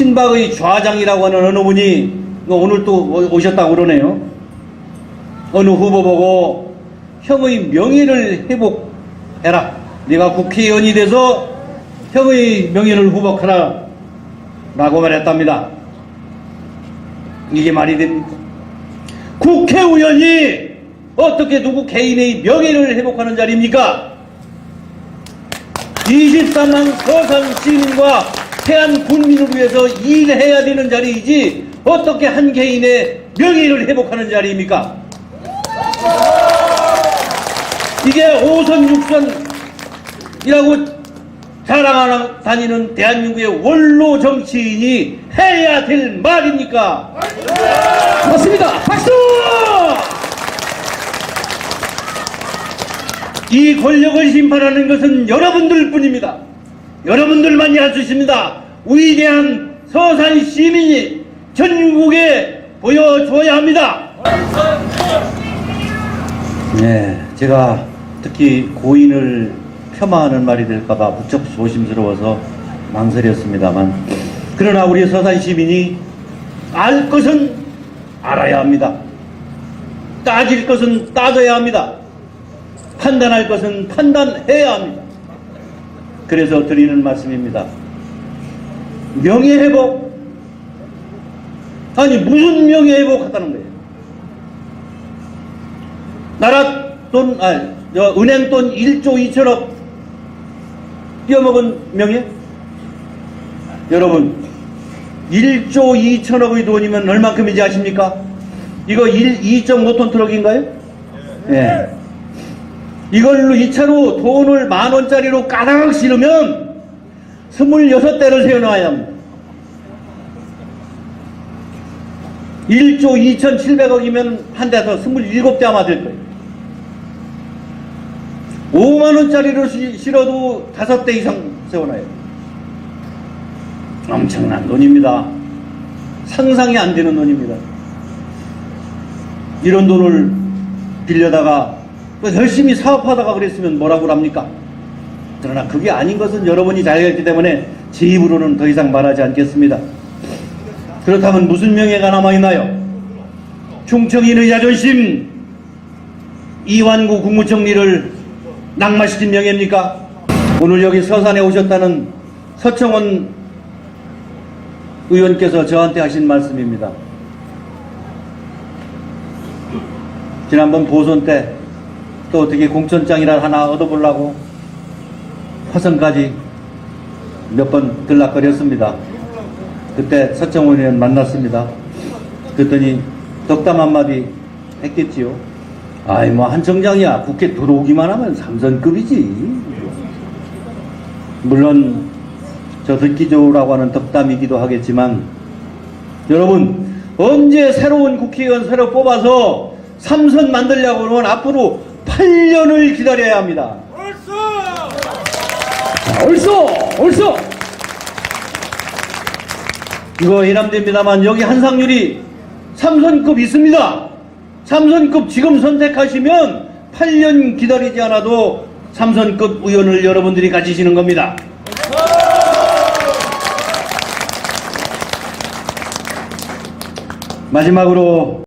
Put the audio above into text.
친박의 좌장이라고 하는 어느 분이 오늘 또 오셨다고 그러네요. 어느 후보 보고 형의 명예를 회복해라. 네가 국회의원이 돼서 형의 명예를 회복하라. 라고 말했답니다. 이게 말이 됩니까? 국회의원이 어떻게 누구 개인의 명예를 회복하는 자리입니까? 23만 서산 시민과 태안 국민을 위해서 일해야 되는 자리이지 어떻게 한 개인의 명예를 회복하는 자리입니까? 이게 5선 6선이라고 자랑하는 다니는 대한민국의 원로 정치인이 해야 될 말입니까? 맞습니다. 박수! 이 권력을 심판하는 것은 여러분들 뿐입니다. 여러분들만이 할 수 있습니다. 위대한 서산 시민이 전국에 보여줘야 합니다. 네, 제가 특히 고인을 폄하하는 말이 될까봐 무척 조심스러워서 망설였습니다만, 그러나 우리 서산 시민이 알 것은 알아야 합니다. 따질 것은 따져야 합니다. 판단할 것은 판단해야 합니다. 그래서 드리는 말씀입니다. 명예회복? 아니, 무슨 명예회복 하다는 거예요? 나라 돈, 아니, 저 은행 돈 1조 2천억 띄어먹은 명예? 여러분, 1조 2천억의 돈이면 얼마큼인지 아십니까? 이거 1, 2.5톤 트럭인가요? 예. 이걸로 이 차로 돈을 만 원짜리로 까닥 실으면 26대를 세워놔야 합니다. 1조 2,700억이면 한 대에서 27대 아마 될 거예요. 5만 원짜리로 시- 실어도 5대 이상 세워놔요. 엄청난 돈입니다. 상상이 안 되는 돈입니다. 이런 돈을 빌려다가 그 열심히 사업하다가 그랬으면 뭐라고 합니까? 그러나 그게 아닌 것은 여러분이 잘 알기 때문에 제 입으로는 더 이상 말하지 않겠습니다. 그렇다면 무슨 명예가 남아있나요? 충청인의 자존심, 이완구 국무총리를 낙마시킨 명예입니까? 오늘 여기 서산에 오셨다는 서청원 의원께서 저한테 하신 말씀입니다. 지난번 보선 때 또 어떻게 공천장이라 하나 얻어보려고 화성까지 몇 번 들락거렸습니다. 그때 서청원 의원 만났습니다. 그랬더니 덕담 한마디 했겠지요. 아이 뭐 한 청장이야 국회 들어오기만 하면 삼선급이지. 물론 저 듣기 좋으라고 하는 덕담이기도 하겠지만 여러분 언제 새로운 국회의원 새로 뽑아서 삼선 만들려고 그러면 앞으로 8년을 기다려야 합니다. 자, 옳소! 옳소! 이거 해남됩니다만 여기 한상률이 삼선급 있습니다. 삼선급 지금 선택하시면 8년 기다리지 않아도 삼선급 의원을 여러분들이 가지시는 겁니다. 마지막으로